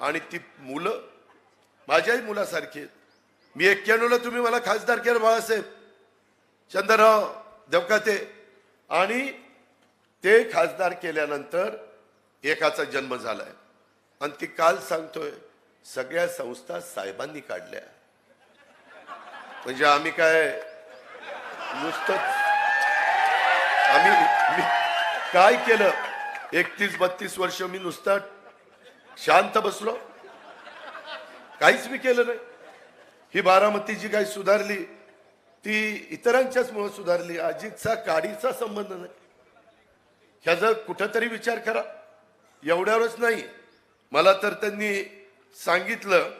आणि ती मुलं माझ्याही मुलासारखी आहेत. मी एक्क्याण्णवला तुम्ही मला खासदार केलं बाळासाहेब. चंद्रराव देवकाते. आणि ते खासदार केल्यानंतर एकाचा जन्म झालाय. आणि ती काल सांगतोय सगळ्या संस्था साहेबांनी काढल्या. म्हणजे आम्ही काय नुसतंच आम्ही मी काय केलं? एकतीस बत्तीस वर्ष मी नुसतं शांत बसलो. काहीच मी केलं नाही. ही बारामती जी काही सुधारली ती इतरांच्याच मुळे सुधारली अजितचा काडीचा संबंध नाही. ह्याचा कुठंतरी विचार करा. एवढ्यावरच नाही. मला तर त्यांनी सांगितलं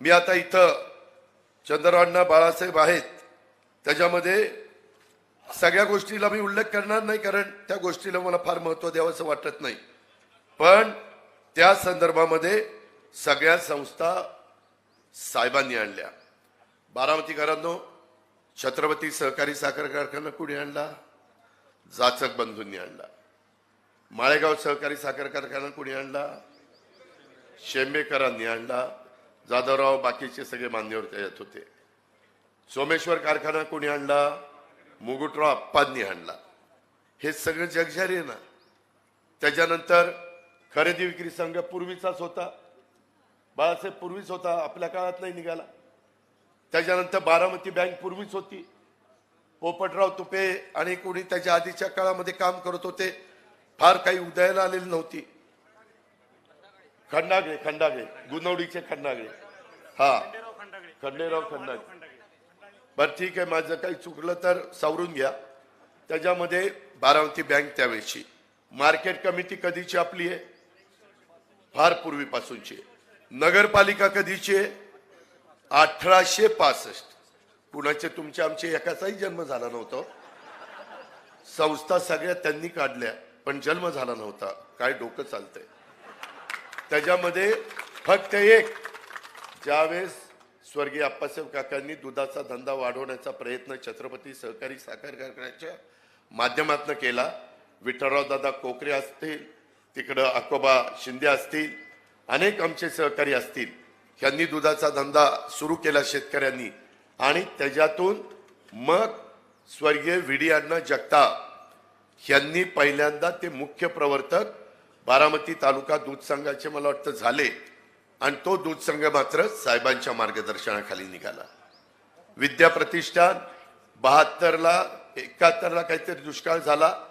मी आता इथं चंद्रवांना बाळासाहेब आहेत. त्याच्यामध्ये सगळ्या गोष्टीला मी उल्लेख करणार नाही कारण त्या गोष्टीला मला फार महत्त्व द्यावंसं वाटत नाही. पण त्या संदर्भामध्ये सगळ्या संस्था साहेबांनी आणल्या. बारामतीकरांनो छत्रपती सहकारी साखर कारखाना कुणी आणला? जाचक बंधूंनी आणला. माळेगाव सहकारी साखर कारखाना कुणी आणला? शेंबेकरांनी आणला. जाधवराव बाकीचे सगळे मान्यवर त्याच्यात होते. सोमेश्वर कारखाना कोणी आणला? मुगुटराव अप्पांनी आणला. हे सगळं जगजारी आहे ना? त्याच्यानंतर खरेदी विक्री संघ पूर्वीचाच होता. बाळासाहेब पूर्वीच होता आपल्या काळात नाही निघाला. त्याच्यानंतर बारामती बँक पूर्वीच होती. पोपटराव तुपे आणि कोणी त्याच्या आधीच्या काळामध्ये काम करत होते फार काही उदयाला आलेली नव्हती. खंडागळे खंडागळे गुनवडीचे खंडागळे. हा. खंडेराव खंडागळे. बरं ठीक आहे माझं काही चुकलं तर सावरून घ्या. त्याच्यामध्ये बारामती बँक त्यावेळेची. मार्केट कमिटी कधीची आपली आहे? फार पूर्वीपासूनची. नगरपालिका कधीचे? अठराशे पासष्ट. कुणाचे? तुमचे आमचे एकाचाही जन्म झाला नव्हता. संस्था सगळ्या त्यांनी काढल्या पण जन्म झाला नव्हता. काय डोकं चालतंय. त्याच्यामध्ये फक्त एक ज्यावेळेस स्वर्गीय आप्पासाहेब काकांनी दुधाचा धंदा वाढवण्याचा प्रयत्न छत्रपती सहकारी साखर कारखान्याच्या माध्यमातून केला विठ्ठलराव दादा कोकरे असतील तिकडं अकोबा शिंदे असतील अनेक आमचे सहकारी असतील यांनी दुधाचा धंदा सुरू केला शेतकऱ्यांनी. आणि त्याच्यातून मग स्वर्गीय व्ही अण्णा जगताप यांनी पहिल्यांदा ते मुख्य प्रवर्तक बारामती तालुका दूध संघाचे मला वाटतं झाले. आणि तो दूध संघ मात्र साहेबांच्या मार्गदर्शनाखाली निघाला. विद्या प्रतिष्ठान बहात्तरला एकाहत्तरला काहीतरी दुष्काळ झाला.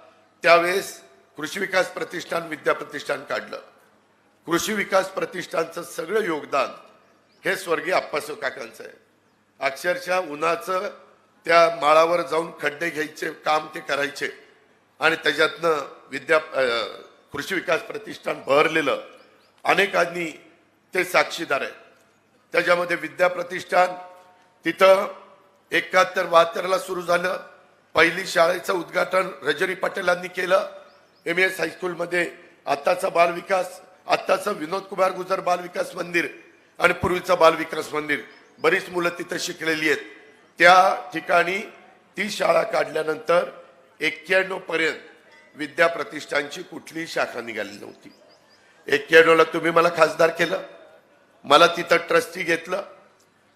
त्यावेळेस कृषी विकास प्रतिष्ठान विद्या प्रतिष्ठान काढलं. कृषी विकास प्रतिष्ठानचं सगळं योगदान हे स्वर्गीय आप्पासो काकांचं आहे. अक्षरशः उन्हाचं त्या माळावर जाऊन खड्डे घ्यायचे काम ते करायचे आणि त्याच्यातनं विद्या कृषी विकास प्रतिष्ठान बहरलेलं अनेकांनी ते साक्षीदार आहेत. त्याच्यामध्ये विद्या प्रतिष्ठान तिथं एकाहत्तर बहात्तरला सुरू झालं. पहिली शाळेचं उद्घाटन रजनी पटेलांनी केलं. एम एस हायस्कूलमध्ये आत्ताचा बालविकास आत्ताचं विनोद कुमार गुजर बालविकास मंदिर आणि पूर्वीचं बालविकास मंदिर. बरीच मुलं तिथं शिकलेली आहेत. त्या ठिकाणी ती शाळा काढल्यानंतर एक्क्याण्णव पर्यंत विद्या प्रतिष्ठानची कुठलीही शाखा निघाली नव्हती. एक्क्याण्णवला तुम्ही मला खासदार केलं मला तिथं ट्रस्टी घेतलं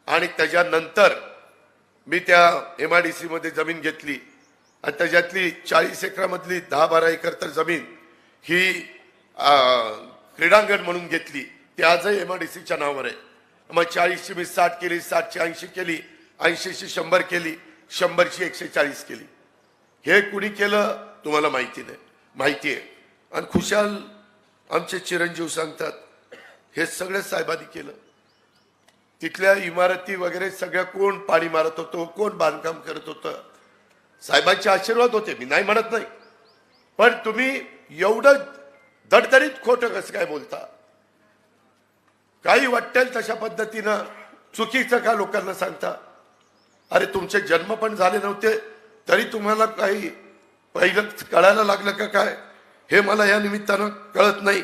आणि त्याच्यानंतर मी त्या एम आय डी सीमध्ये जमीन घेतली. आणि त्याच्यातली चाळीस एकरामधली दहा बारा एकर तर जमीन ही क्रीडांगण म्हणून घेतली. ती आजही एम आय डी सीच्या नावावर आहे. मग चाळीसची मी साठ केली साठची ऐंशी केली ऐंशीची शंभर केली शंभरची एकशे चाळीस केली. हे कुणी केलं तुम्हाला माहिती नाही माहिती आहे. आणि खुशाल आमचे चिरंजीव सांगतात हे सगळं साहेबांनी केलं. तिथल्या इमारती वगैरे सगळ्या कोण पाणी मारत होतो कोण बांधकाम करत होतं साहेबांचे आशीर्वाद होते मी नाही म्हणत नाही. पण तुम्ही एवढं दडदडीत खोटं कसं काय बोलता? काही वाटेल तशा पद्धतीनं चुकीचं का लोकांना सांगता? अरे तुमचे जन्म पण झाले नव्हते तरी तुम्हाला काही पहिलं कळायला लागलं का काय? हे मला या निमित्तानं कळत नाही.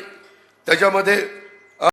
त्याच्यामध्ये